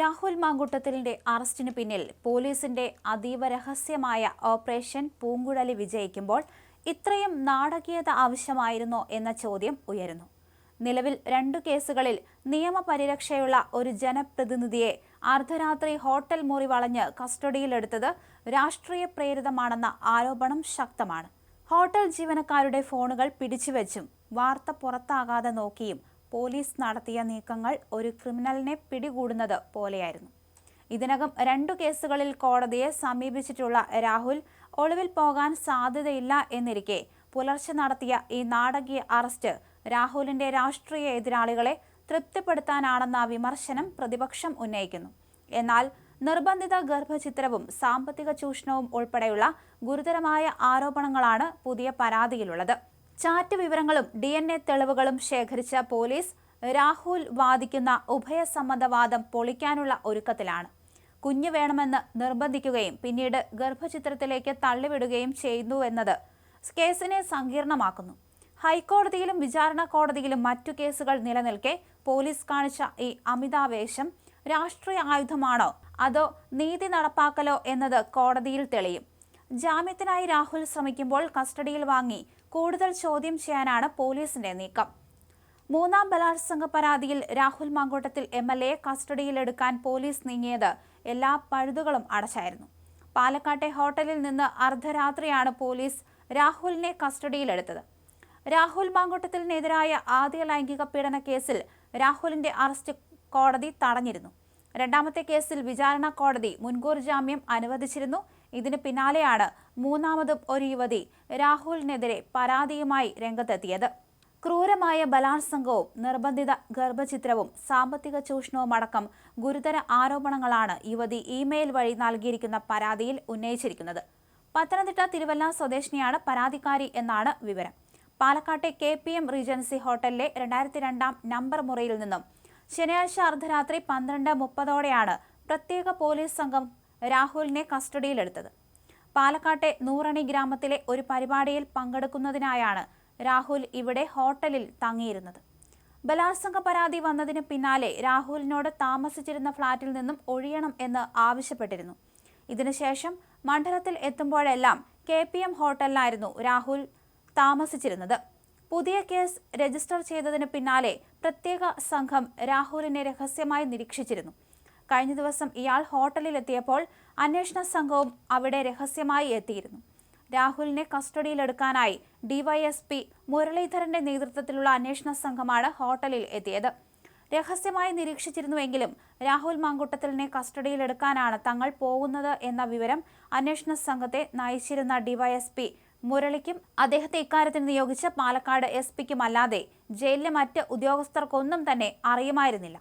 രാഹുൽ മാങ്കുട്ടത്തിലിന്റെ അറസ്റ്റിന് പിന്നിൽ പോലീസിന്റെ അതീവ രഹസ്യമായ ഓപ്പറേഷൻ പൂങ്കുഴലി വിജയിക്കുമ്പോൾ ഇത്രയും നാടകീയത ആവശ്യമായിരുന്നോ എന്ന ചോദ്യം ഉയരുന്നു. നിലവിൽ രണ്ടു കേസുകളിൽ നിയമപരിരക്ഷയുള്ള ഒരു ജനപ്രതിനിധിയെ അർദ്ധരാത്രി ഹോട്ടൽ മുറി വളഞ്ഞ് കസ്റ്റഡിയിലെടുത്തത് രാഷ്ട്രീയ പ്രേരിതമാണെന്ന ആരോപണം ശക്തമാണ്. ഹോട്ടൽ ജീവനക്കാരുടെ ഫോണുകൾ പിടിച്ചുവെച്ചും വാർത്ത പുറത്താകാതെ നോക്കിയും പോലീസ് നടത്തിയ നീക്കങ്ങൾ ഒരു ക്രിമിനലിനെ പിടികൂടുന്നത് പോലെയായിരുന്നു. ഇതിനകം രണ്ടു കേസുകളിൽ കോടതിയെ സമീപിച്ചിട്ടുള്ള രാഹുൽ ഒളിവിൽ പോകാൻ സാധ്യതയില്ല എന്നിരിക്കെ പുലർച്ചെ നടത്തിയ ഈ നാടകീയ അറസ്റ്റ് രാഹുലിന്റെ രാഷ്ട്രീയ എതിരാളികളെ തൃപ്തിപ്പെടുത്താനാണെന്ന വിമർശനം പ്രതിപക്ഷം ഉന്നയിക്കുന്നു. എന്നാൽ നിർബന്ധിത ഗർഭചിത്രവും സാമ്പത്തിക ചൂഷണവും ഉൾപ്പെടെയുള്ള ഗുരുതരമായ ആരോപണങ്ങളാണ് പുതിയ പരാതിയിലുള്ളത്. ചാറ്റ് വിവരങ്ങളും ഡി എൻ എ തെളിവുകളും ശേഖരിച്ച പോലീസ് രാഹുൽ വാദിക്കുന്ന ഉഭയസമ്മതവാദം പൊളിക്കാനുള്ള ഒരുക്കത്തിലാണ്. കുഞ്ഞു വേണമെന്ന് നിർബന്ധിക്കുകയും പിന്നീട് ഗർഭചിത്രത്തിലേക്ക് തള്ളിവിടുകയും ചെയ്യുന്നു എന്നത് കേസിനെ സങ്കീർണമാക്കുന്നു. ഹൈക്കോടതിയിലും വിചാരണ കോടതിയിലും മറ്റു കേസുകൾ നിലനിൽക്കെ പോലീസ് കാണിച്ച ഈ അമിതാവേശം രാഷ്ട്രീയ ആയുധമാണോ? അതോ നീതി നടപ്പാക്കലോ എന്നത് കോടതിയിൽ തെളിയും? ജാമ്യത്തിനായി രാഹുൽ ശ്രമിക്കുമ്പോൾ കസ്റ്റഡിയിൽ വാങ്ങി കൂടുതൽ ചോദ്യം ചെയ്യാനാണ് പോലീസിന്റെ നീക്കം. മൂന്നാം ബലാത്സംഗ പരാതിയിൽ Rahul Mamkootathil M L A കസ്റ്റഡിയിലെടുക്കാൻ police നീങ്ങിയത് എല്ലാ പഴുതുകളും അടച്ചായിരുന്നു. പാലക്കാട്ടെ ഹോട്ടലിൽ നിന്ന് അർദ്ധരാത്രിയാണ് പോലീസ് രാഹുലിനെ കസ്റ്റഡിയിലെടുത്തത് രാഹുൽ മാങ്കോട്ടത്തിനെതിരായ ആദ്യ ലൈംഗിക പീഡന കേസിൽ രാഹുലിന്റെ അറസ്റ്റ് കോടതി തടഞ്ഞിരുന്നു. രണ്ടാമത്തെ കേസിൽ വിചാരണ കോടതി മുൻകൂർ ജാമ്യം അനുവദിച്ചിരുന്നു. ഇതിന് പിന്നാലെയാണ് മൂന്നാമതും ഒരു യുവതി രാഹുലിനെതിരെ പരാതിയുമായി രംഗത്തെത്തിയത്. ക്രൂരമായ ബലാത്സംഗവും നിർബന്ധിത ഗർഭചിത്രവും സാമ്പത്തിക ചൂഷണവും അടക്കം ഗുരുതര ആരോപണങ്ങളാണ് യുവതി ഇമെയിൽ വഴി നൽകിയിരിക്കുന്ന പരാതിയിൽ ഉന്നയിച്ചിരിക്കുന്നത്. പത്തനംതിട്ട തിരുവല്ല സ്വദേശിനിയാണ് പരാതിക്കാരി എന്നാണ് വിവരം. പാലക്കാട്ടെ കെ പി എം റീജൻസി ഹോട്ടലിലെ രണ്ടായിരത്തി രണ്ടാം നമ്പർ മുറിയിൽ നിന്നും ശനിയാഴ്ച അർദ്ധരാത്രി പന്ത്രണ്ട് മുപ്പതോടെയാണ് പ്രത്യേക പോലീസ് സംഘം രാഹുലിനെ കസ്റ്റഡിയിലെടുത്തത്. പാലക്കാട്ടെ നൂറണി ഗ്രാമത്തിലെ ഒരു പരിപാടിയിൽ പങ്കെടുക്കുന്നതിനായാണ് രാഹുൽ ഇവിടെ ഹോട്ടലിൽ തങ്ങിയിരുന്നത്. ബലാത്സംഗ പരാതി വന്നതിന് പിന്നാലെ രാഹുലിനോട് താമസിച്ചിരുന്ന ഫ്ളാറ്റിൽ നിന്നും ഒഴിയണം എന്ന് ആവശ്യപ്പെട്ടിരുന്നു. ഇതിനുശേഷം മണ്ഡലത്തിൽ എത്തുമ്പോഴെല്ലാം കെ പി എം ഹോട്ടലിലായിരുന്നു രാഹുൽ താമസിച്ചിരുന്നത്. പുതിയ കേസ് രജിസ്റ്റർ ചെയ്തതിന് പിന്നാലെ പ്രത്യേക സംഘം രാഹുലിനെ രഹസ്യമായി നിരീക്ഷിച്ചിരുന്നു. കഴിഞ്ഞ ദിവസം ഇയാൾ ഹോട്ടലിലെത്തിയപ്പോൾ അന്വേഷണ സംഘവും അവിടെ രഹസ്യമായി എത്തിയിരുന്നു. രാഹുലിനെ കസ്റ്റഡിയിലെടുക്കാനായി ഡിവൈഎസ്പി മുരളീധരന്റെ നേതൃത്വത്തിലുള്ള അന്വേഷണ സംഘമാണ് ഹോട്ടലിൽ എത്തിയത്. രഹസ്യമായി നിരീക്ഷിച്ചിരുന്നുവെങ്കിലും രാഹുൽ മാങ്കുട്ടത്തിലിനെ കസ്റ്റഡിയിലെടുക്കാനാണ് തങ്ങൾ പോകുന്നത് എന്ന വിവരം അന്വേഷണ സംഘത്തെ നയിച്ചിരുന്ന ഡിവൈഎസ്പി മുരളിക്കും അദ്ദേഹത്തെ ഇക്കാര്യത്തിന് നിയോഗിച്ച പാലക്കാട് എസ് പിക്കുമല്ലാതെ ജയിലിലെ മറ്റ് ഉദ്യോഗസ്ഥർക്കൊന്നും തന്നെ അറിയുമായിരുന്നില്ല.